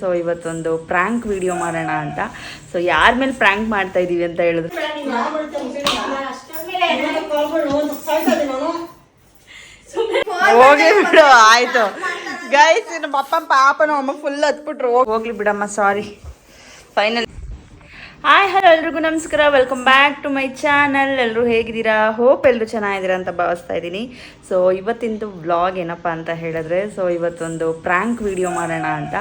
So ಇವತ್ತೊಂದು prank video ಮಾಡೋಣ ಅಂತ. ಸೊ ಯಾರ ಮೇಲೆ ಪ್ರ್ಯಾಂಕ್ ಮಾಡ್ತಾ ಇದೀವಿ ಅಂತ ಹೇಳಿದ್ರು. ಹೋಗಿ ಬಿಡು ಆಯ್ತು. ಗೈಸ್ ನಮ್ಮ ಅಪ್ಪ ಪಾಪನ ಅಮ್ಮ ಫುಲ್ ಹತ್ಬಿಟ್ರು. ಹೋಗ್ಲಿ ಬಿಡಮ್ಮ ಸಾರಿ ಫೈನಲ್ ಹಾಯ್ ಹಲೋ ಎಲ್ರಿಗೂ ನಮಸ್ಕಾರ. Welcome back to my channel ಎಲ್ಲರೂ ಹೇಗಿದ್ದೀರಾ? ಹೋಪ್ ಎಲ್ಲರೂ ಚೆನ್ನಾಗಿದ್ದೀರಾ ಅಂತ ಭಾವಿಸ್ತಾ ಇದ್ದೀನಿ. ಸೊ ಇವತ್ತಿಂದು ವ್ಲಾಗ್ ಏನಪ್ಪ ಅಂತ ಹೇಳಿದ್ರೆ ಸೊ ಇವತ್ತೊಂದು ಪ್ರ್ಯಾಂಕ್ ವಿಡಿಯೋ ಮಾಡೋಣ ಅಂತ.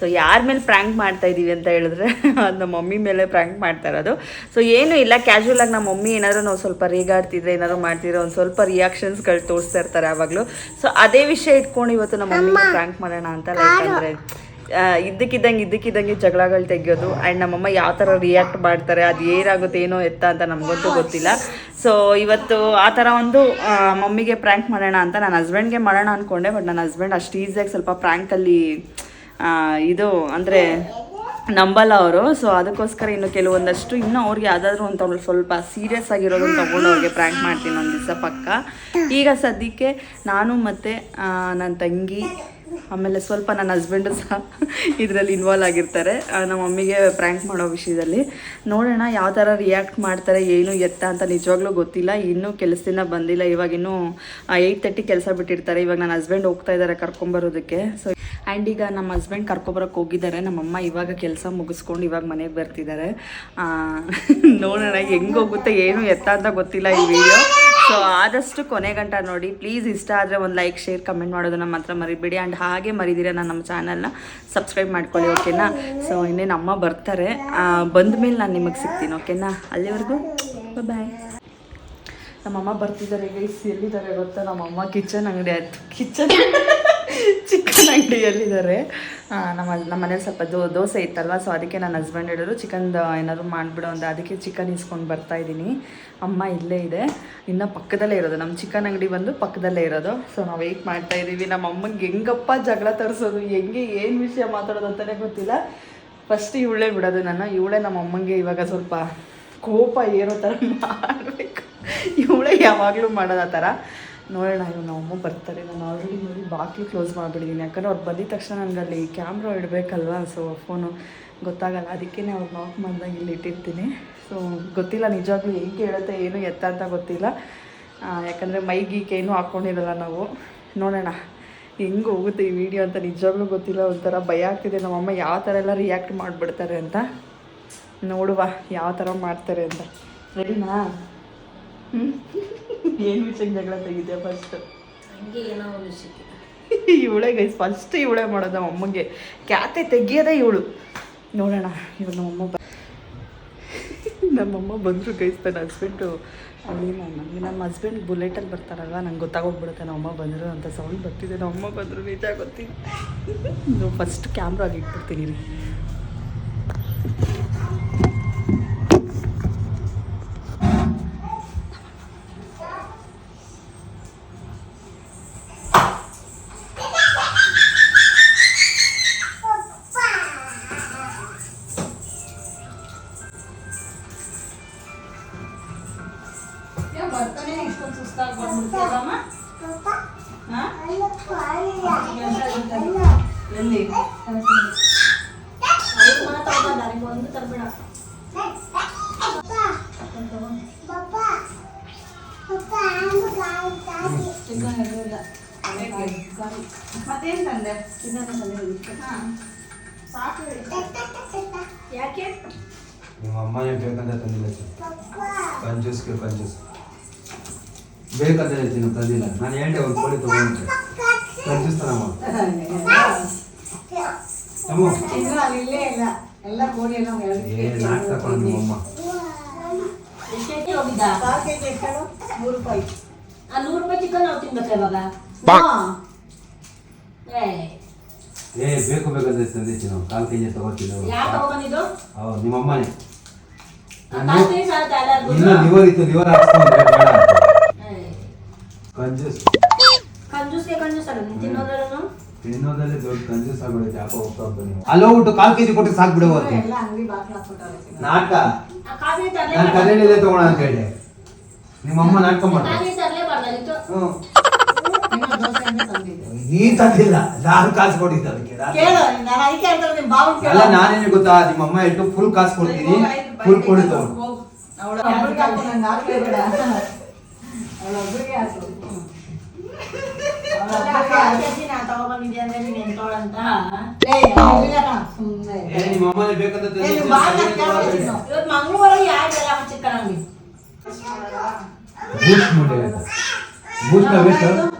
ಸೊ ಯಾರ ಮೇಲೆ ಪ್ರ್ಯಾಂಕ್ ಮಾಡ್ತಾ ಇದ್ದೀವಿ ಅಂತ ಹೇಳಿದ್ರೆ ಅದು ನಮ್ಮ ಮಮ್ಮಿ ಮೇಲೆ ಪ್ರ್ಯಾಂಕ್ ಮಾಡ್ತಾ ಇರೋದು. ಸೊ ಏನೂ ಇಲ್ಲ ಕ್ಯಾಶುವಲ್ ಆಗಿ ನಮ್ಮ ಮಮ್ಮಿ ಏನಾದರೂ ನಾವು ಸ್ವಲ್ಪ ರೀಗಾಡ್ತಿದ್ರೆ ಏನಾದ್ರು ಮಾಡ್ತಿದ್ರೆ ಒಂದು ಸ್ವಲ್ಪ ರಿಯಾಕ್ಷನ್ಸ್ಗಳು ತೋರಿಸ್ತಾ ಇರ್ತಾರೆ ಯಾವಾಗಲೂ ಸೊ ಅದೇ ವಿಷಯ ಇಟ್ಕೊಂಡು ಇವತ್ತು ನಮ್ಮ ಮಮ್ಮಿಗೆ ಪ್ರ್ಯಾಂಕ್ ಮಾಡೋಣ ಅಂತ ಲೈಕ್ ಅಂದರೆ ಇದ್ದಕ್ಕಿದ್ದಂಗೆ ಇದ್ದಕ್ಕಿದ್ದಂಗೆ ಜಗಳಗಳು ತೆಗಿಯೋದು ಆ್ಯಂಡ್ ನಮ್ಮಮ್ಮ ಯಾವ ಥರ ರಿಯಾಕ್ಟ್ ಮಾಡ್ತಾರೆ, ಅದು ಏನಾಗುತ್ತೆ, ಏನೋ ಎತ್ತ ಅಂತ ನಮಗಂತೂ ಗೊತ್ತಿಲ್ಲ. ಸೊ ಇವತ್ತು ಆ ಥರ ಒಂದು ಮಮ್ಮಿಗೆ ಪ್ರ್ಯಾಂಕ್ ಮಾಡೋಣ ಅಂತ ನನ್ನ ಹಸ್ಬೆಂಡ್ಗೆ ಮಾಡೋಣ ಅಂದ್ಕೊಂಡೆ ಬಟ್ ನನ್ನ ಹಸ್ಬೆಂಡ್ ಅಷ್ಟು ಈಸಿಯಾಗಿ ಸ್ವಲ್ಪ ಪ್ರ್ಯಾಂಕಲ್ಲಿ ಇದು ಅಂದರೆ ನಂಬಲ್ಲ ಅವರು. ಸೊ ಅದಕ್ಕೋಸ್ಕರ ಇನ್ನು ಕೆಲವೊಂದಷ್ಟು, ಇನ್ನೂ ಅವ್ರಿಗೆ ಯಾವುದಾದ್ರೂ ಒಂದು ಸ್ವಲ್ಪ ಸೀರಿಯಸ್ ಆಗಿರೋದನ್ನ ತೊಗೊಂಡು ಅವ್ರಿಗೆ ಪ್ರ್ಯಾಂಕ್ ಮಾಡ್ತೀನಿ ಒಂದು ದಿವಸ ಪಕ್ಕ. ಈಗ ಸದ್ಯಕ್ಕೆ ನಾನು ಮತ್ತು ನನ್ನ ತಂಗಿ ಆಮೇಲೆ ಸ್ವಲ್ಪ ನನ್ನ ಹಸ್ಬೆಂಡು ಸಹ ಇದರಲ್ಲಿ ಇನ್ವಾಲ್ವ್ ಆಗಿರ್ತಾರೆ. ನಮ್ಮ ಮಮ್ಮಿಗೆ ಪ್ರ್ಯಾಂಕ್ ಮಾಡೋ ವಿಷಯದಲ್ಲಿ. ನೋಡೋಣ ಯಾವ ಥರ ರಿಯಾಕ್ಟ್ ಮಾಡ್ತಾರೆ, ಏನು ಎತ್ತ ಅಂತ ನಿಜವಾಗ್ಲೂ ಗೊತ್ತಿಲ್ಲ. ಇನ್ನೂ ಕೆಲಸದಿಂದ ಬಂದಿಲ್ಲ. ಇವಾಗ ಇನ್ನೂ ಏಯ್ಟ್ ತರ್ಟಿ ಕೆಲಸ ಬಿಟ್ಟಿರ್ತಾರೆ. ಇವಾಗ ನನ್ನ ಹಸ್ಬೆಂಡ್ ಹೋಗ್ತಾ ಇದ್ದಾರೆ ಕರ್ಕೊಂಬರೋದಕ್ಕೆ. ಸೊ ಆ್ಯಂಡ್ ಈಗ ನಮ್ಮ ಹಸ್ಬೆಂಡ್ ಕರ್ಕೊಬರಕ್ಕೆ ಹೋಗಿದ್ದಾರೆ. ನಮ್ಮಮ್ಮ ಇವಾಗ ಕೆಲಸ ಮುಗಿಸ್ಕೊಂಡು ಇವಾಗ ಮನೆಗೆ ಬರ್ತಿದ್ದಾರೆ. ನೋಡೋಣ ಹೆಂಗೆ ಹೋಗುತ್ತೆ, ಏನು ಎತ್ತ ಅಂತ ಗೊತ್ತಿಲ್ಲ ಈ ವಿಡಿಯೋ ಸೊ ಆದಷ್ಟು ಕೊನೆ ಗಂಟ ನೋಡಿ. ಪ್ಲೀಸ್ ಇಷ್ಟ ಆದರೆ ಒಂದು ಲೈಕ್ ಶೇರ್ ಕಮೆಂಟ್ ಮಾಡೋದನ್ನ ಮಾತ್ರ ಮರಿಬೇಡಿ. ಆ್ಯಂಡ್ ಹಾಗೆ ಮರಿದಿರ ನಾನು ನಮ್ಮ ಚಾನಲ್ನ ಸಬ್ಸ್ಕ್ರೈಬ್ ಮಾಡ್ಕೊಳ್ಳಿ ಓಕೆನಾ ಸೊ ಇನ್ನೇನು ಅಮ್ಮ ಬರ್ತಾರೆ. ಬಂದ ಮೇಲೆ ನಾನು ನಿಮಗೆ ಸಿಗ್ತೀನಿ ಓಕೆನಾ ಅಲ್ಲಿವರೆಗೂ? ಬಾಯ್ ನಮ್ಮಮ್ಮ ಬರ್ತಿದ್ದಾರೆ ಈಗ ಎಲ್ಲಿದ್ದಾರೆ ಗೊತ್ತಾ? ನಮ್ಮಮ್ಮ ಕಿಚನ್ ಅಂಗಡಿ ಆಯಿತು. ಕಿಚನ್ ಚಿಕನ್ ಅಂಗಡಿಯಲ್ಲಿದ್ದಾರೆ. ನಮ್ಮ ನಮ್ಮ ಮನೇಲಿ ಸ್ವಲ್ಪ ದೋ, ದೋಸೆ ಇತ್ತಲ್ವ ಸೊ ಅದಕ್ಕೆ ನನ್ನ ಹಸ್ಬೆಂಡ್ ಹೇಳಿದ್ರು ಚಿಕನ್ದು ಏನಾದ್ರು ಮಾಡಿಬಿಡು ಅಂತ, ಅದಕ್ಕೆ ಚಿಕನ್ ಇಸ್ಕೊಂಡು ಬರ್ತಾ ಇದ್ದೀನಿ. ಅಮ್ಮ ಇಲ್ಲೇ ಇದೆ. ಇನ್ನು ಪಕ್ಕದಲ್ಲೇ ಇರೋದು. ನಮ್ಮ ಚಿಕನ್ ಅಂಗಡಿ ಬಂದು ಪಕ್ಕದಲ್ಲೇ ಇರೋದು. ಸೊ ನಾವು ವೆಯ್ಟ್ ಮಾಡ್ತಾ ಇದ್ದೀವಿ ನಮ್ಮ ಅಮ್ಮಂಗೆ ಹೆಂಗಪ್ಪ ಜಗಳ ತರಿಸೋದು ಹೆಂಗೆ, ಏನು ವಿಷಯ ಮಾತಾಡೋದು ಅಂತಲೇ ಗೊತ್ತಿಲ್ಲ. ಫಸ್ಟ್ ಇವಳೇ ಬಿಡೋದು ನಾನು ಇವಳೇ ನಮ್ಮ ಅಮ್ಮಂಗೆ ಇವಾಗ ಸ್ವಲ್ಪ ಕೋಪ ಏರೋ ಥರ ಮಾಡಬೇಕು. ಇವಳೇ ಯಾವಾಗಲೂ ಮಾಡೋದು ಆ ಥರ ನೋಡೋಣ ಇವ್ರು ನಮ್ಮಮ್ಮ ಬರ್ತಾರೆ. ನಾನು ಆಲ್ರೆಡಿ ನೋಡಿ ಬಾಕಿ ಕ್ಲೋಸ್ ಮಾಡಿಬಿಟ್ಟಿದ್ದೀನಿ ಯಾಕಂದ್ರೆ ಅವ್ರು ಬಂದಿದ ತಕ್ಷಣ ನನಗೆ ಅಲ್ಲಿ ಕ್ಯಾಮ್ರಾ ಇಡಬೇಕಲ್ವ? ಸೊ ಫೋನು ಗೊತ್ತಾಗಲ್ಲ. ಅದಕ್ಕೇ ಅವ್ರು ಲಾಕ್ ಮಾಡಿದಾಗ ಇಲ್ಲಿ ಇಟ್ಟಿರ್ತೀನಿ. ಸೊ ಗೊತ್ತಿಲ್ಲ ನಿಜವಾಗ್ಲೂ ಹೆಂಗೆ ಕೇಳುತ್ತೆ, ಏನು ಎತ್ತ ಅಂತ ಗೊತ್ತಿಲ್ಲ. ಯಾಕಂದರೆ ಮೈಗೀಕೆ ಏನೂ ಹಾಕ್ಕೊಂಡಿರಲ್ಲ ನಾವು. ನೋಡೋಣ, ಹೆಂಗೆ ಹೋಗುತ್ತೆ ಈ ವಿಡಿಯೋ ಅಂತ ನಿಜವಾಗ್ಲೂ ಗೊತ್ತಿಲ್ಲ. ಒಂಥರ ಭಯ ಆಗ್ತಿದೆ. ನಮ್ಮಮ್ಮ ಯಾವ ಥರ ಎಲ್ಲ ರಿಯಾಕ್ಟ್ ಮಾಡಿಬಿಡ್ತಾರೆ ಅಂತ. ನೋಡುವ, ಯಾವ ಥರ ಮಾಡ್ತಾರೆ ಅಂತ. ರೆಡಿನಾ ಏನು ವಿಷಯಕ್ಕೆ ಜಗಳ ತೆಗಿದ್ಯಾ ಫಸ್ಟ್ ಇವಳೇ ಗೈಸ್ ಫಸ್ಟ್ ಇವಳೇ ಮಾಡೋದು ನಮ್ಮ ಅಮ್ಮಂಗೆ. ಕ್ಯಾತೆ ತೆಗಿಯೋದೇ ಇವಳು. ನೋಡೋಣ ಇವಾಗ ನಮ್ಮಮ್ಮ ಬ ನಮ್ಮಮ್ಮ ಬಂದರು ಗೈಸ್ ನನ್ನ ಹಸ್ಬೆಂಡು ಅಲ್ಲಿ ನನಗೆ ನಮ್ಮ ಹಸ್ಬೆಂಡ್ ಬುಲೆಟಲ್ಲಿ ಬರ್ತಾರಲ್ವ ನಂಗೆ ಗೊತ್ತಾಗೋಗ್ಬಿಡುತ್ತೆ ನಮ್ಮಮ್ಮ ಬಂದರು ಅಂತ ಸೌಂಡ್ ಬರ್ತಿದೆ. ನಮ್ಮಮ್ಮ ಬಂದರು ನಿಜ ಗೊತ್ತಿಲ್ಲ. ಫಸ್ಟ್ ಕ್ಯಾಮ್ರಾಗಿ ಇಟ್ಬಿಡ್ತೀನಿ. ರೀ ಯಾಕೆ? ನಿಮ್ಮ ಅಮ್ಮನೇ ಬೇಕಂತ ತಂದಿಲ್ಲ ಕಂಜೂಸ್ಗೆ ಕಂಜೂಸ್ ಬೇಕಂತ ಹೇಳ್ತೀನಿ ತಂದಿಲ್ಲ. ನಾನು ಹೆಂಡೆ ಒಂದು ಕೋಳಿ ತಗೊಂಡೆ ಕಂಜೂಸ್ ಅಮ್ಮ. ಇಲ್ಲೇ ಇಲ್ಲ. ಎಲ್ಲ ಕೋಳಿ ನಾಟಕ ಕಣೋ ನಿಮ್ಮ ಅಮ್ಮ. ಮೂರು ರೂಪಾಯಿ. ಆ ನೂರು ರೂಪಾಯಿ ಚಿಕನ್ ನಾವು ತಿನ್ಬೇಕಾ ಇವಾಗ? ಏ. ಏ ಬೇಕು ಬೇಕಂತ ತಂದಿತ್ತು ನಾವು. ಕಾಲು ಕೆಜಿ ತಗೋತೀನಿ ಯಾರು ತಗೊಂಬಂದಿದ್ದು? ಹೌದು ನಿಮ್ಮ ಅಮ್ಮನೇ? ಇಲ್ಲ ಲಿವರ್ ಇತ್ತು ಲಿವರ್ ಹಾಕ್ಸ್ಕೊಂಡ್ರೆ ಬೇಡ ಅಂತ. ಕಂಜೂಸ್. ಕಂಜೂಸ್ಗೆ ಕಂಜೂಸ್ ಅಲ್ಲ ನೀನ್ ತಿನ್ನೋದ್ರಲ್ಲೂ? ತಿನ್ನೋದಲ್ಲೇ ದೊಡ್ಡ ಕಂಜೂಸ್ ಆಗ್ಬಿಡುತ್ತೆ ಯಾಕೋ ಹೋಗ್ತಾ ಹೋಗ್ತಾ ನೀವು. ಅಲ್ಲಿ ಹೋಗ್ಬಿಟ್ಟು ಕಾಲು ಕೆಜಿ ಕೊಟ್ಟು ಸಾಕು ಬಿಡು ಅವತ್ತು. ಎಲ್ಲ ಅಂಗಡಿ ಬಾಕ್ಲ ಹಾಕ್ಬಿಟ್ಟವ್ರೆ ನಾಟಕ. ನಾನು ಕರೆಯಲ್ಲೇ ತಗೋಣ ಅಂತ ಹೇಳಿ. ನಿಮ್ಮ ಅಮ್ಮ ನಾಟಕ ಮಾಡ್ತಾರೆ. ಹ್ಞೂ ಇನ್ನೂ ದೋಸೆ ಅಂದ್ರೆ ತಂದಿದ್ದೆ ನೀ ತಂದಿಲ್ಲ ನಾನು ಕಾಸು ಕೊಟ್ಟಿದ್ದೆ ಅದಕ್ಕೆ ನಾನು- ಕೇಳು ನಾನು ಅದಕ್ಕೆ ಹೇಳ್ತಾರೆ ನಿಮ್ಮ ಬಾವು ಅಲ್ಲ ನಾನೇನು ಗೊತ್ತಾ? ನಿಮ್ಮ ಅಮ್ಮ ಇಟ್ಟು ಫುಲ್ ಕಾಸು ಕೊಡ್ತೀನಿ. ಫುಲ್ ಕೊಡ್ತಾವ ಅವಳು ಹಾಕು ನಂಗೆ ಬೇಡ. ಹಾಕು ಹಾಕು. ಏಯ್, ಅವ್ಳಿಗೆ ಹಾಕ, ಸುಮ್ನೆ. ನಿಮ್ಮ ಅಮ್ಮನೇ ಬೇಕಂತ ತಂದಿದ್ದು ಕೇಳು. ನೀನು. ಬೂಸ್ಟ್ ಬೂಸ್ಟ್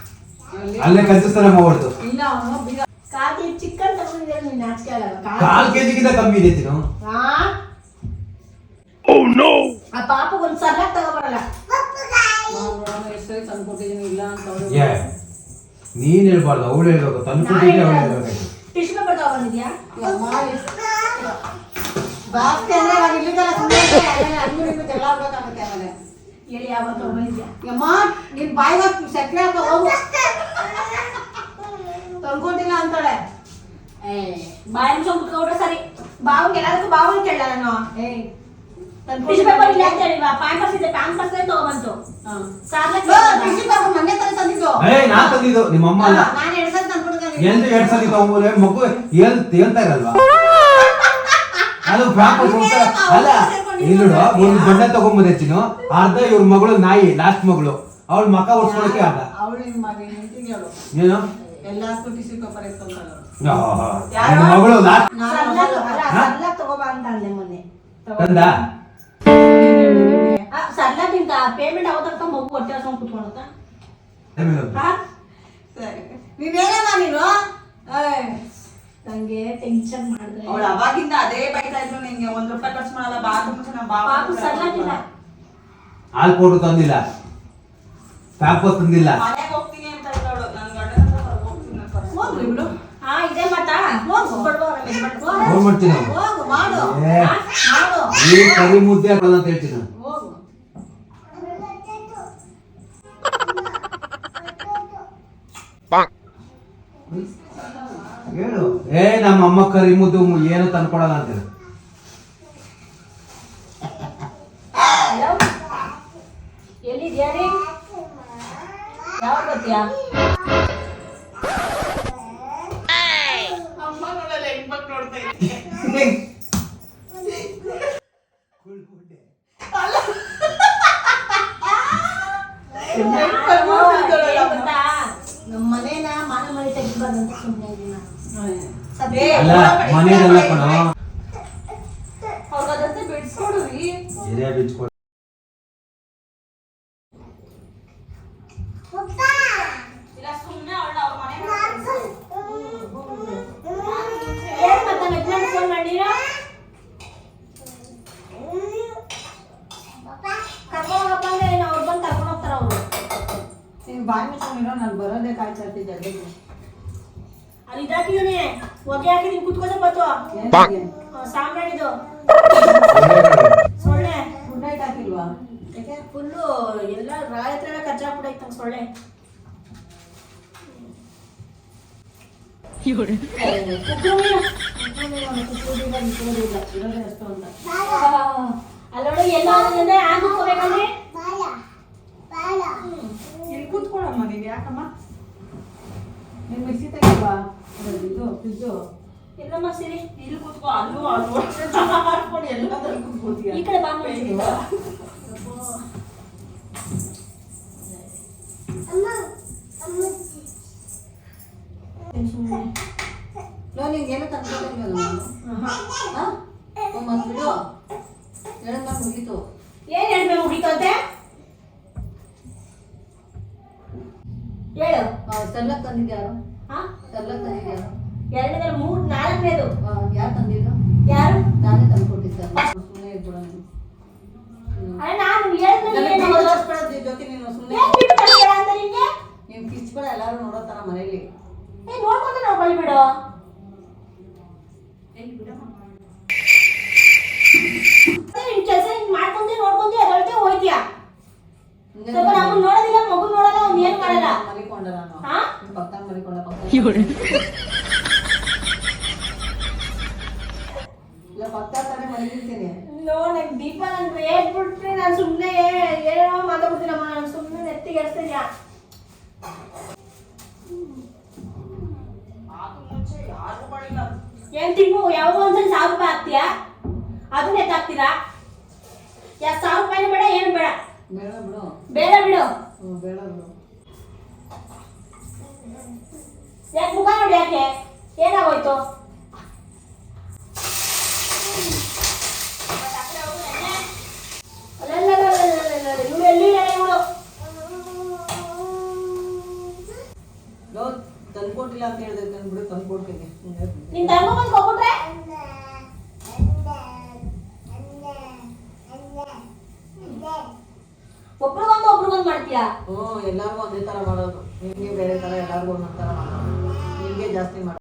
ಅಲ್ಲಿ ಕಲ್ಸಿಸ್ತಾರೆ ಮಾಡ್ತು ಇಲ್ಲ ಚಿಕನ್ ತಗೊಂಡಿದ್ದೆ ನೀನ್ ನಾಚಿಕೆ ಆಗಲ್ಲ ಕಾಲ್ ಕೆಜಿಗಿಂತ ಕಮ್ಮಿ ಇದೆ ತಿನ್ನು. ಆ? ಆ ಪಾಪ ಒಂದು ಸಲ ತಗೋಬರಲ್ಲ. ನಾನು ಹೇಳ್ಬಾರ್ದು ಅವಳು ಹೇಳ್ಬೇಕು. ತಂದು ಕೊಟ್ಟಿದ್ರೆ ಅವಳು ಹೇಳ್ಬೇಕು. ಟಿಶ್ಯೂ ಪೇಪರ್ ತಗೊಂಡಿದ್ಯಾ ಬಾಸ್ಕೆ ಅಂದ್ರೆ ಇಲ್ಲಿಂದ ಎಲ್ಲ ಆಗ್ಬೇಕಾಗುತ್ತೆ ಆಮೇಲೆ ಹೇಳಿ ಯಾವಾಗ ತಗೊಂಡಿದ್ಯಾ ಯಮ್ಮ ನಿನ್ ಬಾಯಿಗೆ ಸಕ್ಕರೆ ಹಾಕ ಹೋಗು. ತಂದ್ಕೊಟ್ಟಿಲ್ಲ ಅಂತಾಳೆ. ಏ ಬಾಯಿ ಮುಚ್ಕೊಂಡ್ ಕುತ್ಕೊಂಡ್ರೆ ಸರಿ. ಬಾವು ಎಲ್ಲದಕ್ಕೂ ಬಾವು ಕೇಳ ನಾನು. ಏಯ್ ಟಿಶ್ಯೂ ಪೇಪರ್ ಇಲ್ಲ ಅಂತ ಹೇಳಿಲ್ವಾ? ಪ್ಯಾಂಪರ್ಸ್ ಇದೆ ಪ್ಯಾಂಪರ್ಸ್ ತಗೊಂಬಂತು? ಹಾ. ಸಾರ್ಲಕ್ ಓ, ಟಿಶ್ಯೂ ಪೇಪರ್ ಮೊನ್ನೆ ತಂದಿದ್ದು. ಏ ನಾನ್ ತಂದಿದ್ದು ನಿಮ್ಮ ಅಮ್ಮ ಅಲ್ಲ. ನಾನು ಎರಡು ಸಲ ತಂದ್ಕೊಟ್ಟಿದ್ದೀನಿ ಎಂದು ಎರಡ್ ಸಲ ತಗೊಂಬೋದ್ರೆ ಮಗು ಹೇಳ್ ಹೇಳ್ತಾ ಇರಲ್ವಾ? ಅದು ಪ್ಯಾಂಪರ್ಸ್ ಅಲ್ಲ ಇಲ್ಲ ಒಂದು ಬಣ್ಣ ತಗೊಂಬಂದೆ ಚಿನ್ನು ಅರ್ಧ ಇವ್ರ ಮಗಳು ನಾಯಿ ಲಾಸ್ಟ್ ಮಗಳು. ಅವಳ ಮಕ ಒಡ್ಸ್ಕೊಳಕ್ಕೆ ಅರ್ಧ. ಏನು ಮಗಳು ಲಾಸ್ಟ್ ತಂದ? ಸರ್ಲಾಕ್ ಪೇಮೆಂಟ್ ಅವತ್ತ ಮಗು ಹೊಟ್ಟೆ ಹಸ್ಕೊಂಡ್ ಕುತ್ಕೊಳತ್ತ ಸರಿ. ನೀನೇನಮ್ಮ ನೀನು ಏಯ್, ನಂಗೆ ಟೆನ್ಷನ್ ಮಾಡಿದ್ರೆ. ಅವಳು ಅವಾಗಿಂದ ಅದೇ ಬೈತಾ ಇದ್ರು ನಿಂಗೆ ಒಂದ್ ರೂಪಾಯಿ ಖರ್ಚು ಮಾಡಲ್ಲ ಬಾ ಮುಂಚೆ ನಾ ಬಾ ಪಾಪು ಸರ್ಲಾಕಿಲ್ಲ ಹಾಲ್ ಪೌಡ್ರ್ ತಂದಿಲ್ಲ. ಪ್ಯಾಂಪಸ್ ತಂದಿಲ್ಲ. ಮನೆಗೆ ಹೋಗ್ತೀನಿ ಅಂತ ಇದ್ದವಳು ನನ್ನ ಗಂಡನ ಹತ್ರ ಹೊರ್ಗ್ ಹೋಗ್ತೀನಿ ಅಂತ ಕರ್ಸ್ಕೊಂಡ್ ಹೋಗ್ರಿ ಬಿಡು. ಹಾ ಇದೆ ಮಾತಾ ಹೋಗು. ಫೋನ್ ಮಾಡ್ತೀನಿ. ಹೋಗು ಮಾಡು. ಏ, ಮಾಡು. ಈ ಕರಿ ಮುದ್ದೆ ಹಾಕಲ್ಲ ಅಂತ ಹೇಳ್ತೀನಿ ನಾನು. ಹೋಗು. ಹೇಳು. ಏ ನಮ್ಮ ಅಮ್ಮ ಕರಿ ಮುದ್ದು ಏನು ತಂದ್ಕೊಡಲ್ಲ ಅಂತ ಎಲ್ಲಿದ್ಯಾ ರೀ ಯಾವಾಗ ಅಮ್ಮ ನೋಡಲ್ಲ ಹೆಂಗ್ ಬಂದ್ ನೋಡ್ತಾ ಇದ್ದೀನಿ ಏನ್ ಗೊತ್ತಾ? ನಮ್ಮ ಮನೇನ ಮಾನ ಮನೆ ತೆಗಿಬಾರ್ದಂತ ಸುಮ್ಮನೆ ಇದೀನಿ ನಾನು. ಏ, ಅಲ್ಲ ಮನೆಯಲ್ಲ ಕಣ ಅವ್ರ್ಗ್ ಅದಂತೆ ಬಿಡ್ಸ್ಕೊಡು ರೀ. ಹಿರಿಯ ಬಿಚ್ಕೊಡು ಇಲ್ಲ ಸುಮ್ನೆ ಅವಳ ಅವ್ರ ಮನೆ ಏನ್ ಮತ್ತೆ ಮೆಟ್ಲಲ್ಲಿ ಫೋನ್ ಮಾಡಿರಾ? ಕರ್ಕೊಂಡ್ ಹೋಗಪ್ಪ ಅಂದ್ರೆ ಏನು ಅವ್ರು ಬಂದು ಕರ್ಕೊಂಡ್ ಹೋಗ್ತಾರ ಅವ್ರು? ನೀನು ಬಾಯಿ ಮುಚ್ಕೊಂಡಿರೋ ನಾನು ಬರೋದೇ ಕಾಯ್ತಾ ಇರ್ತಿದ್ದೆ ಅಲ್ಲಿಗೆ. ಅಲ್ಲಿ ಇದಾಕಿದೀನಿ ಹೊಗೆ ಹಾಕಿದೀನಿ ಕುತ್ಕೋದೆ ಬತ್ತು ಏನಿದೆ? ಸಾಂಬ್ರಾಣಿದು ಸೊಳ್ಳೆ. ಗುಡ್ ನೈಟ್ ಹಾಕಿಲ್ವಾ? ಯಾಕೆ? ಫುಲ್ಲು ಎಲ್ಲ ರಾಯತ್ರ ಕಚ್ಚಾಕ್ಬಿಡೈತೆ ನಂಗೆ ಸೊಳ್ಳೆ. ಅಲ್ಲೋಡಿ ಎಲ್ಲ ಅಂದ್ರೆ ಆಗ ಹೋಗ್ಬೇಕಂದ್ರೆ ಇಲ್ಲಿ ಕೂತ್ಕೊಳಮ್ಮ ನೀನು ಯಾಕಮ್ಮ? ನೀನು ಮಿಕ್ಸಿ ತೆಗಿಲ್ವಾ ಇದು ಫ್ರಿಜ್ಜು ಎಲ್ಲಮ್ಮ ಸಿರಿ ಇಲ್ಲಿ ಕೂತ್ಕೋ ಅಲ್ಲೂ ಅಲ್ಲೂ. ಮಾಡ್ಕೊಂಡು ಎಲ್ಲಾದ್ರೂ ಕೂತ್ಕೋತೀಯ ಈ ಕಡೆ ಬಾ ಲೋ ನಿಂಗೆ ಏನು ತಂದ್ಕೊಟ್ಟಿಲ್ವಲ್ಲ ನಾನು ಹಾಂ. ಮತ್ತೆ ಬಿಡು. ಹೇಳಮ್ಮ ಮುಗೀತು. ಏನ್ ಹೇಳು. ತಂದಿದ್ಯಾರು ಹಾ? ಎರಡನೇದು ಮೂರು ನಾಲ್ಕನೇದು. ಯಾರು ತಂದಿದ್ದು? ಯಾರು? ನಾನೇ ತಂದು ಕೊಟ್ಟಿದ್ದೆ ಸುಮ್ಮನೆ ಇದ್ಬಿಡೋಣ ಅಣ್ಣ ನಾನು ಎಲ್ಲರೂ ಮನೇಲಿ ಏ ನೋಡ್ಕೊಂಡು ನಾವು ಬಲ್ಬಿಡು ನಿನ್ ಕೆಲಸ ಹಿಂಗ್ ಮಾಡ್ಕೊಂಡೆ ನೋಡ್ಕೊಂಡೆ ಅದರೊಳಗೆ ಹೋಯ್ತೀಯ ನೋಡೋದಿಲ್ಲ ಮಗು ನೋಡಲ್ಲ ಅವ್ನು ಏನ್ ಮಾಡಲ್ಲ? ಮರಿಕೊಂಡ ನಾನು. ಪಕ್ಕ ಮರಿಕೊಂಡ ಪಕ್ಕ ಪಕ್ಕ ತಾನೇ ಮಲಗಿರ್ತೀನಿ ನೋ ನಂಗೆ ದೀಪ ನಂಗೆ ಹೇಳ್ಬಿಟ್ರೆ ನಾನು ಸುಮ್ಮನೆ ಏನೋ ಮಾತಾಡ್ಬಿಡ್ತೀನಮ್ಮ ನಾನು ಸುಮ್ಮನೆ ನೆತ್ತಿಗೆ ಮಾಡಿಲ್ಲ. ಏನ್ ತಿಂಗು ಯಾವಾಗ ಒಂದ್ಸಲ ಸಾವಿರ ರೂಪಾಯಿ ಹಾಕ್ತೀಯಾ? ಅದನ್ನ ಎತ್ತಾಕ್ತೀರಾ ಯಾ ಸಾವಿರ ರೂಪಾಯಿ ಬೇಡ ಏನು ಬೇಡ? ಬೇಡ ಬಿಡು. ಬೇಡ ಬಿಡು. ಬೇಡ ಬಿಡು. ಯಾಕೆ ಮುಖ ನೋಡಿ ಯಾಕೆ? ಏನಾಗೋಯ್ತು ಇವ್ರು ಎಲ್ಲಿ ಇವಳು ಲೋ ತಂದ್ಕೊಟ್ಟಿಲ್ಲ ಅಂತ ಹೇಳಿದ್ರೆ ನಾನು ಬಿಡು ತಂದು ಕೊಡ್ತೀನಿ ನಿನ್ ತಮ್ಮ ಬಂದು ಹೋಗ್ಬಿಟ್ರೆ ಒಬ್ರಿಗೊಂದು ಒಬ್ರಿಗೊಂದು ಮಾಡ್ತೀಯಾ? ಹ್ಞೂ ಎಲ್ಲರಿಗೂ ಒಂದೇ ಥರ ಮಾಡೋದು. ನಿಮಗೆ ಬೇರೆ ಥರ ಎಲ್ಲರಿಗೂ ಒಂದೊಂದು ಥರ ಮಾಡೋದು. ನಿಮಗೆ ಜಾಸ್ತಿ ಮಾಡೋದು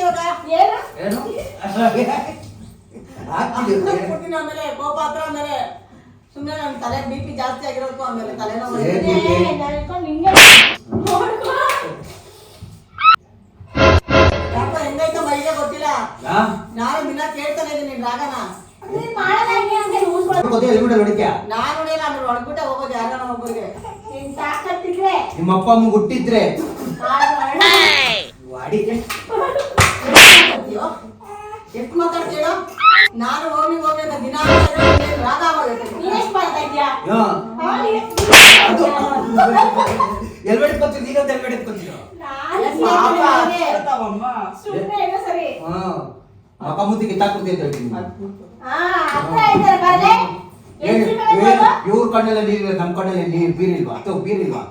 ಇವಾಗ? ಏನು? ಏನು ಹಾಕ್ತೀನಿ. ಕೊಡ್ತೀನಿ ಆಮೇಲೆ ಕೋಪ ಹತ್ರ ಆಮೇಲೆ ಸುಮ್ನೆ ನನ್ ತಲೆ ಬಿ ಪಿ ಜಾಸ್ತಿ ಆಗಿರೋದು ಆಮೇಲೆ ತಲೆನೋವು ಒಬ್ಬರಿಗೆ. ನಿನ್ ತಾಕತ್ತಿದ್ರೆ ನಿಮ್ಮ ಅಪ್ಪ ಅಮ್ಮ ಹುಟ್ಟಿದ್ರೆ? ಎಷ್ಟು ಮಾತಾಡ್ತೀಯೋ? ನಾನು ಹೋಗಿ ಹೋಗಿ ಅಂತ ದಿನ ಮಾತಾಡಿದ್ರೆ ನಿನ್ಗೆ ರಾಗ ಆಗೋಗೈತೆ. ನೀನ್ ಎಷ್ಟ್ ಮಾಡ್ತಾ ಇದ್ಯಾ ಯಾ. ಹಾ, ನೀನ್- ಎಲ್ಬೇಡಿ ಕೊಡ್ತೀನಿ ನೀನೊಂದು ಎಲ್ಬೇಡಿ ಕೊಡ್ತೀನಿ ನಾನ್ ಏನ್ ಪಾಪ. ಸುಮ್ನೆ ಹೇಳ್ತಾವಮ್ಮ ಸುಮ್ನೆ ಏನೋ ಸರಿ. ಹಾ. ಮಕ್ಕ ಮುದ್ದಿ ಕಿತ್ತಾಕ್ಬಿಡ್ತೀನಿ ಅಂತ ಹೇಳ್ತೀನಿ ಇವ್ರ ಕಣ್ಣಲ್ಲಿ ನೀರು ನಮ್ಮ ಕಣ್ಣಲ್ಲಿ ನೀರು ಬೀರಿಲ್ವಾ? ಅಥವಾ ಬೀರಿಲ್ವಾ?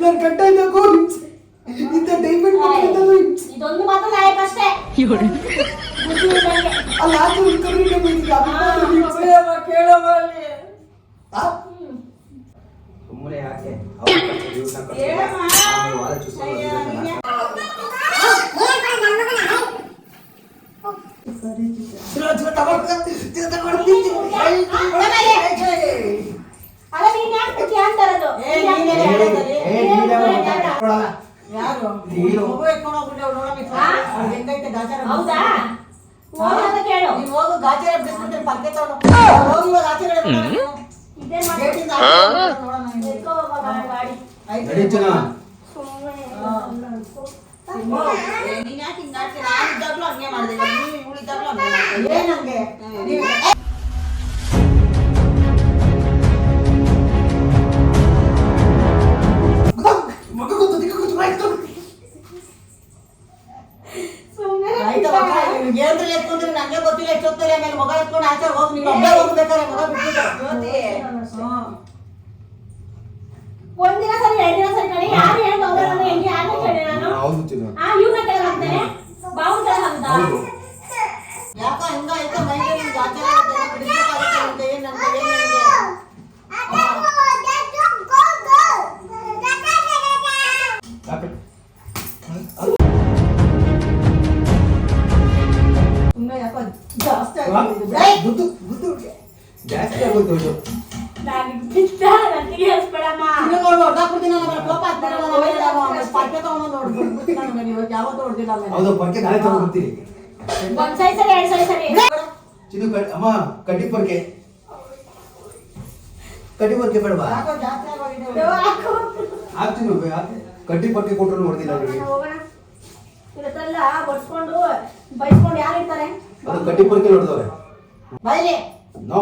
ನಾನು ಕಟ್ಟ ಇದ್ದಕ್ಕೂ ಇಂಥ ಡೈಮಂಡ್ ಇದೊಂದು ಮಾತ್ರ ಲಾಯಕ್ ಅಷ್ಟೇ. ಅಲ್ಲ. ಸುಮ್ಮನೆ ಯಾಕೆ? ಸುಮ್ಮನೆ ನೀನ್ ಯಾಕೆ ಹಿಂಗ್ ಆಡ್ತೀಯ? ನಾನ್ ಇದ್ದಾಗ್ಲೂ ಹಂಗೆ ಮಾಡ್ದೆ. ಇವಾಗ ನೀನ್ ಇವ್ಳು ಇದ್ದಾಗ್ಲೂ ಹಂಗೆ ಮಾಡ್ದೆ. ಏನ್ ಹಂಗೆ? ನೀವ್- ಮಗ ಗೊತ್ತು, ದಿಕ್ಕು ಗೊತ್ತು, ಆಯ್ತು. ಸುಮ್ಮನೆ ಆಯ್ತಾ ಮಗ? ನಿನ್ಗೆ ಏನ್ರಲ್ಲಿ ಎತ್ಕೊಂಡ್ರೆ ನಂಗೆ ಗೊತ್ತಿಲ್ಲ ಎಷ್ಟೊತ್ತಲ್ಲಿ ಆಮೇಲೆ ಮಗ ಎತ್ಕೊಂಡು ಆಚೆ ಹೋಗ್ ಒಬ್ಬೇ ಹೋಗ್ಬೇಕಾರೆ ಮಗ. ಒಂದಿನ ಸರಿ ಎರಡು ದಿನ ಸರಿ ಕಣೆ ಯಾರು ಹೆಂಗೆ ಕೇಳಿ ನಾನು ಹೌದು ಆ ಇವ್ನ ಕೇಳಂತೆ ಬಾವು ಕೇಳಂತ ಹೌದು ಯಾಕೋ ಹಿಂಗ ಐತೆ ಮೈಗೆ ನಿಮ್ಗೆ ಆಚಾರ ಆಗುತ್ತೆ, ಬಿಡ್ಬೇಕಾಗುತ್ತೆ ನಿಮ್ಗೆ, ಏನ್ ನನ್ಗೆ, ಏನ್ ನಿನ್ಗೆ? ಯಾಕೆ? ಸುಮ್ನೆ ಯಾಕೋ ಜಾಸ್ತಿ? ಆಗಿದೆ. ನನಗೆ ಬಿಟ್ಟ ನನಗೆ ಯಾವತ್ತೂ ಹೊಡ್ದಿಲ್ಲ. ಹೌದು ಪರ್ಕೆ ನಾಳೆ ತಗೊಂಡ್ಬರ್ತೀನಿ ಒಂದ್ ಸರಿ ಸರಿ ಎರಡ್ ಸರಿ ಸರಿ ಚಿನ್ನು ಕಡ್- ಅಮ್ಮ ಕಡ್ಡಿ ಪರ್ಕೆ. ಕಡ್ಡಿ ಪರ್ಕೆ ಬೇಡವಾ? ಹಾಕ್ತೀನಿ ಕಡ್ಡಿ ಪರ್ಕೆ ಕೊಟ್ಟರು ನೋಡ್ತೀನಿ ಅವ್ರಿಗೆ ಹೋಗೋಣ ಇವ್ರ ಬಡ್ಸ್ಕೊಂಡು ಬೈಸ್ಕೊಂಡು ಯಾರು ಇರ್ತಾರೆ? ಅದು ಕಡ್ಡಿ ಪರ್ಕೆ ನೋಡಿದವ್ರೆ. ಬೈಲಿ ನೋ.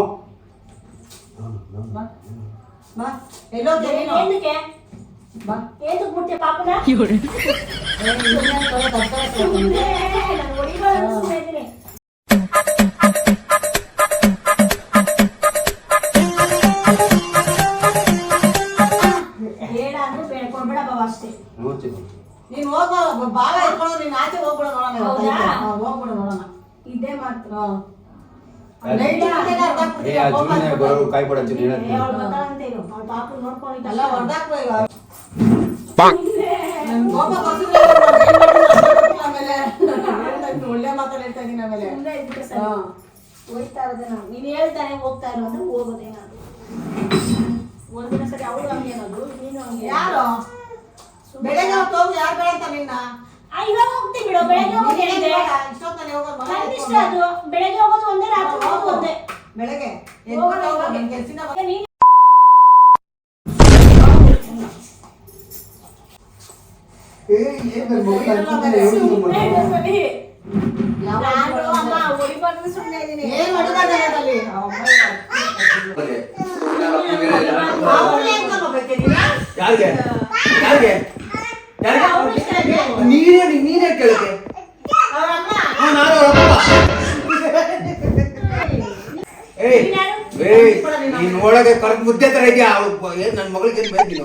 ಬಾ. ಎಲ್ಲೋದ್ಯ ನೀನು ಏನಕ್ಕೆ ಬಾ. ಪಾಪನ? ನಾನು ಹೊಡಿಬಾರ್ದು ಅಷ್ಟೇ ನೋ ಚಿನ್ನು ನೀನ್ ಹೋಗ್ಬಾ ಬಾಗ ಎತ್ಕೊಂಡು ನೀನ್ ಆಚೆ ಹೋಗ್ಬಿಡ ನೋಡೋಣ. ಹೌದಾ? ಹೋಗ್ಬಿಡ ನೋಡೋಣ ಇದೇ ಮಾತು ಹಾ. ನೈಟ್ ಜೊತೆಗೆ ಅರ್ಧ ಏ ಆ ಅವ್ಳು ಬರ್ತಾಳಂತೆ ಇರು. ಅವ್ಳ ಪಾಪು ಎಲ್ಲ ಈಗ. ನನ್ ಕೋಪ ಬರ್ತಿದ್ರೆ ಏನ್ ಗೊತ್ತಿಲ್ಲ ಆಮೇಲೆ. ಒಳ್ಳೆ ಹೇಳ್ತಾ ಇದೀನಿ ಆಮೇಲೆ ಸುಮ್ನೆ ಇದ್ಬಿಟ್ರೆ ಸರಿ. ಹಾ. ಹೋಯ್ತಾ ಇರೋದೇ ನಾನು ನೀನ್ ಹೇಳ್ತಾನೆ ಹೋಗ್ತಾ ಇರೋ ಅಂದ್ರೆ ಹೋಗೋದೇ ನಾನು ಒಂದಿನ ಸರಿ ಅವಳು ಹಂಗೆ ಅನ್ನೋದು ನೀನು ಹಂಗೆ ಯಾರು ಬೆಳಗ್ಗೆ ಹೊತ್ತು ಹೋಗಿ ಯಾರು ಬೇಡ ಅಂತ ನಿನ್ನ? ಇವಾಗ ಹೋಗ್ತೀನಿ ಬಿಡು ಬೆಳಗ್ಗೆ ಹೋಗೋದು ಹೇಳಿದೆ ಇಷ್ಟೊತ್ತಲ್ಲಿ ಹೋಗೋದು ಮಗ ನನ್ನ ಅದು. ಬೆಳಗ್ಗೆ ಹೋಗೋದು ಒಂದೇ ರಾತ್ರಿ ಹೋಗೋದು ಒಂದೇ. ಬೆಳಗ್ಗೆ. ಹೋಗೋಣ ಎದ್ಬಿಟ್ಟು ಹೋಗು, ನಿನ್ ಕೆಲ್ಸಿಂದ ನೀನು ಏ ಏನ್ ನನ್ ಮಗು ನನ್ ಕೂದಲು ಎಳ್ದು ಸುಮ್ನೆ ಮಾಡ್ತಾಳೆ? ಇರು ಸರಿ. ಯಾವಾಗ ನಾನು ಅಮ್ಮ ಹೋಗೋದು? ಹೊಡಿಬಾರ್ದು ಸುಮ್ಮನೆ ಇದೀನಿ. ಏನ್ ಹೊಡಿಬಾರ್ದು? ಯಾರಿಗೆ? ಯಾರಿಗೆ. ನೀನೇ ನೀನೇ ಕೇಳಿದೆ. ನಾನು. ಏಯ್ ನೀನ್ ಒಳಗೆ ಕರೆಕ್ಟ್ ಮುದ್ದೆ ತರ ಇದೆಯಾ ಏನ್ ನನ್ನ ಮಗಳಿಗೆ ಏನ್ ಬೇಕು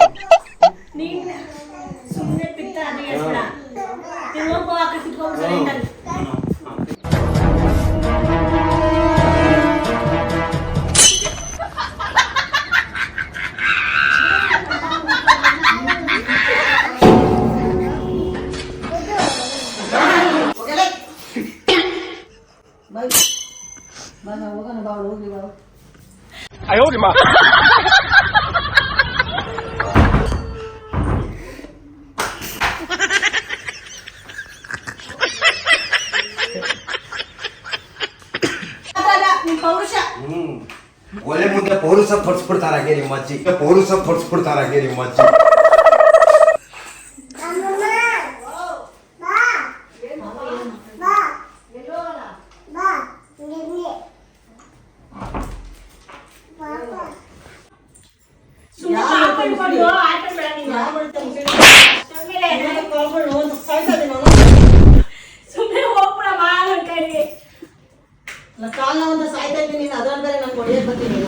ಅದಲ್ಲ, ನಿನ್ ಪೌರುಷ ಹ್ಮ್. ಒಲೆ ಮುಂದೆ ಪೌರುಷ ಪಡಿಸ್ಬಿಡ್ತಾರ ಹಾಗೆ ನಿಮ್ಮ ಅಜ್ಜಿ. ಪೌರುಷ ಪಡಿಸ್ಬಿಡ್ತಾರ ಹಾಗೆ ನಿಮ್ಮ ಅಜ್ಜಿ ಸುಮ್ನೆ ಯಾರು ಪಾಪ ಹಿಡ್ಕೊಂಡು ಆಟಾಡ್ಬೇಡ ನೀನು. ಯಾವ ಬಳ್ತಾನೆ ಕೇಳಿ? ಸುಮ್ನೆ ಏನಾದ್ರು ಕಾಲ್ಗಳು ಒಂದು ಸಾಯ್ತಾ ಇದೀನಿ ಅವನು. ಸುಮ್ನೆ ಹೋಗ್ಬಿಡಮ್ಮ ನನ್ ಕೈಗೆ. ಕಾಲ್ನ ಒಂದು ಸಾಯ್ತಾ ಇದ್ದೀನಿ ನೀನು ಅದ್ರಲ್ಲಿ ಬೇರೆ ನಂಗೆ ಹೊಡೆಯಕ್ ಬರ್ತೀನಿ.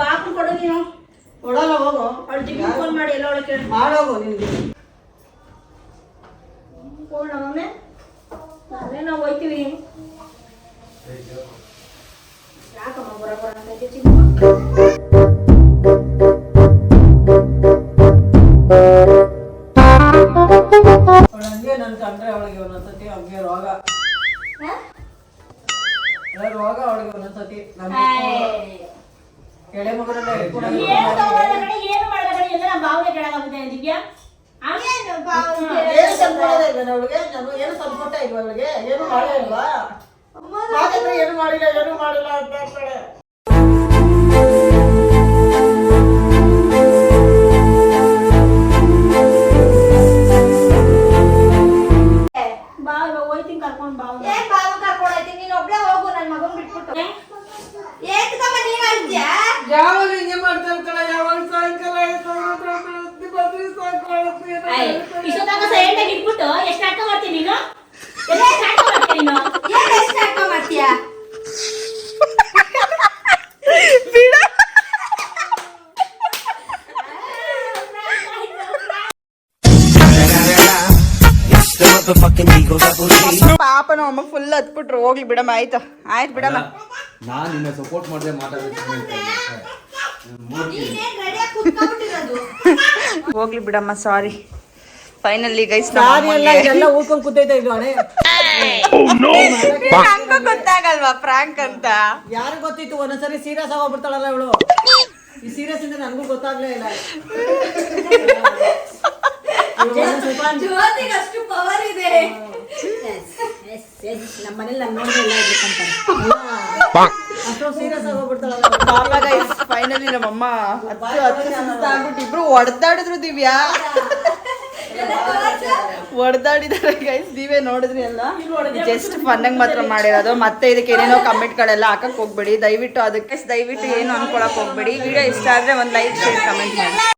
ಪಾಪ ಕೊಡು ನೀನು. ಕೊಡಲ್ಲ ಹೋಗು. ಅವಳು ಫೋನ್ ಮಾಡಿ ಎಲ್ಲ ಒಳಗೆ ಮಾಡೋಗು ನಿನ್ಗೆ. ಒಂದೊಂದ್ಸತಿ ನಮ್ಮ. ಎಳೆ ಎತ್ಕೊಂಡು ಏನು ತಗೊಳ್ಳೋದ ಅಂದ್ರೆ ನಮ್ಮ ಭಾವನೆ ಕೇಳಾಗುತ್ತೆ ದಿವ್ಯಾ. ಆ? ಏನು ತಂದ್ಕೊಡೋದೇ ಇಲ್ಲ ಅವಳಿಗೆ ನಾನು ಏನು ತಂದ್ಕೊಟ್ಟೆ ಇಲ್ವಾ ಅವಳಿಗೆ. ಏನು ಮಾಡೇ ಇಲ್ವಾ ಮಾತಾಡ್ರೆ ಏನು ಮಾಡಿಲ್ಲ ಏನು ಮಾಡಿಲ್ಲ ಅಂತ ಹೇಳ್ತಾಳೆ. ಬಾ ಹೋಯ್ತೀನಿ ಕರ್ಕೊಂಡು ಬಾ. ಏನ್ ಬಾವ ಕರ್ಕೊಂಡ್ ಹೋಯ್ತೀನಿ ನೀನ್ ಒಬ್ಳೆ ಹೋಗು ನನ್ ಮಗನ್ ಬಿಟ್ಬಿಟ್ಟು ಯಾವಾಗ ಹಿಂಗೆ ಮಾಡ್ತಾ ಇರ್ತಾಳೆ ಯಾವಾಗ ಸಾಯಂಕಾಲ ಇಷ್ಟೊತ್ತಾಗ ಸೈಲೆಂಟ್ ಆಗಿ ಇಟ್ಬಿಟ್ಟು ಎಷ್ಟು ನಾಟಕ ಪಾಪ ಫುಲ್ ಹತ್ಬಿಟ್ರು. ಹೋಗ್ಲಿ ಬಿಡಮ್ಮ ಆಯ್ತು. ಆಯ್ತು ಬಿಡಮ್ಮ. ನಾನು ನಿನ್ನ ಸಪೋರ್ಟ್ ಮಾಡದೆ ಮಾತಾಡ್ತೀನಿ ಹೋಗ್ಲಿ ಬಿಡಮ್ಮ ಸಾರಿ ಫೈನಲಿ ಗೈಸ್ ಸಾರಿ ಎಲ್ಲ ಇದೆಲ್ಲ ಕೂತೈತ ಕೂತೈತೆ ಇದು ಹಣೆ ಹಂಗ ಗೊತ್ತಾಗಲ್ವಾ ಪ್ರಾಂಕ್ ಅಂತ? ಯಾರು ಗೊತ್ತಿತ್ತು? ಒಂದೊಂದ್ಸರಿ ಸೀರಿಯಸ್ ಆಗೋಗ್ಬಿಡ್ತಾಳಲ್ಲ ಇವಳು. ಈ ಸೀರಿಯಸ್ ಇಂದ ನನಗೂ ಗೊತ್ತಾಗ್ಲೇ ಇಲ್ಲ. ಅಷ್ಟು ಪವರ್ ಇದೆ. ನಮ್ಮ ಫೈನಲಿ ನಮ್ಮಮ್ಮ ಹತ್ತು ಹತ್ತು ಸುಸ್ತಾಗ್ಬಿಟ್ಟು ಇಬ್ರು ಹೊಡೆದಾಡಿದ್ರು ದಿವ್ಯಾ. ಒಡ್ದಾಡಿದಾರೆ ಗೈಸ್ ನೀವೇ ನೋಡಿದ್ರಿ ಅಲ್ಲ ಜಸ್ಟ್ ಫನ್ನಾಗಿ ಮಾತ್ರ ಮಾಡಿರೋದು. ಮತ್ತೆ ಇದಕ್ಕೆ ಏನೇನೋ ಕಮೆಂಟ್ಗಳೆಲ್ಲ ಹಾಕಕ್ ಹೋಗ್ಬೇಡಿ. ದಯವಿಟ್ಟು ಅದಕ್ಕೆ ದಯವಿಟ್ಟು ಏನು ಅನ್ಕೊಳಕ್ ಹೋಗ್ಬೇಡಿ. ವಿಡಿಯೋ ಇಷ್ಟ ಆದ್ರೆ ಒಂದು ಲೈಕ್ ಶೇರ್ ಕಮೆಂಟ್ ಮಾಡಿ.